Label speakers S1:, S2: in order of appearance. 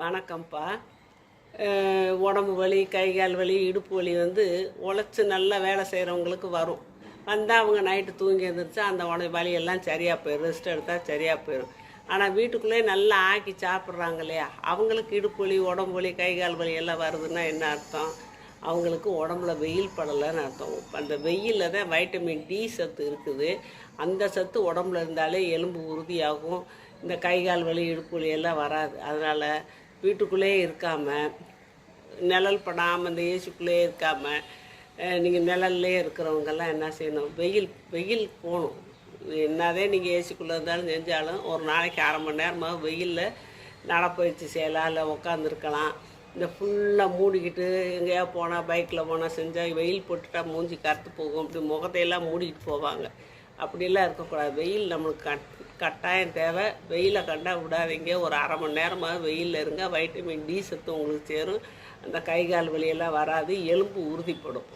S1: வணக்கம்ப்பா. உடம்பு வலி கை கால் வலி இடுப்பு வலி வந்து உழைச்சி நல்லா வேலை செய்கிறவங்களுக்கு வரும். வந்தால் அவங்க நைட்டு தூங்கி எழுந்திரிச்சா அந்த உடம்பு வலியெல்லாம் சரியாக போயிடும் ரெஸ்ட் எடுத்தால் சரியாக போயிடும் ஆனால் வீட்டுக்குள்ளே நல்லா ஆக்கி சாப்பிட்றாங்க இல்லையா? அவங்களுக்கு இடுப்பு வலி உடம்பு வலி கை கால் வலி எல்லாம் வருதுன்னா என்ன அர்த்தம்? அவங்களுக்கு உடம்புல வெயில் படலைன்னு அர்த்தம். அந்த வெயிலில் தான் வைட்டமின் டி சத்து இருக்குது. அந்த சத்து உடம்புல இருந்தாலே எலும்பு உறுதியாகும். இந்த கை கால் வலி இடுப்பு வலி எல்லாம் வராது. அதனால் வீட்டுக்குள்ளேயே இருக்காமல் நிழல் படாமல் இந்த ஏசிக்குள்ளேயே இருக்காமல் நீங்கள் நிழல்லே இருக்கிறவங்கெல்லாம் என்ன செய்யணும்? வெயில் வெயில் போகணும். என்னதே நீங்கள் ஏசிக்குள்ளே இருந்தாலும் செஞ்சாலும் ஒரு நாளைக்கு அரை மணி நேரமாக வெயிலில் நடப்பயிற்சி செய்யலாம் இல்லை உட்காந்துருக்கலாம் இந்த ஃபுல்லாக மூடிக்கிட்டு எங்கேயா போனால் பைக்கில் போனால் செஞ்சால் வெயில் போட்டுட்டா மூஞ்சி கருத்து போகும். அப்படி முகத்தையெல்லாம் மூடிக்கிட்டு போவாங்க. அப்படிலாம் இருக்கக்கூடாது. வெயில் நம்மளுக்கு கட் கட்டாயம் தேவை. வெயிலை கண்டா விடாதீங்க. ஒரு அரை மணி நேரமாக வெயிலில் இருங்க. வைட்டமின் டி சத்து உங்களுக்கு சேரும். அந்த கை கால் வலியெல்லாம் வராது. எலும்பு உறுதிப்படும்.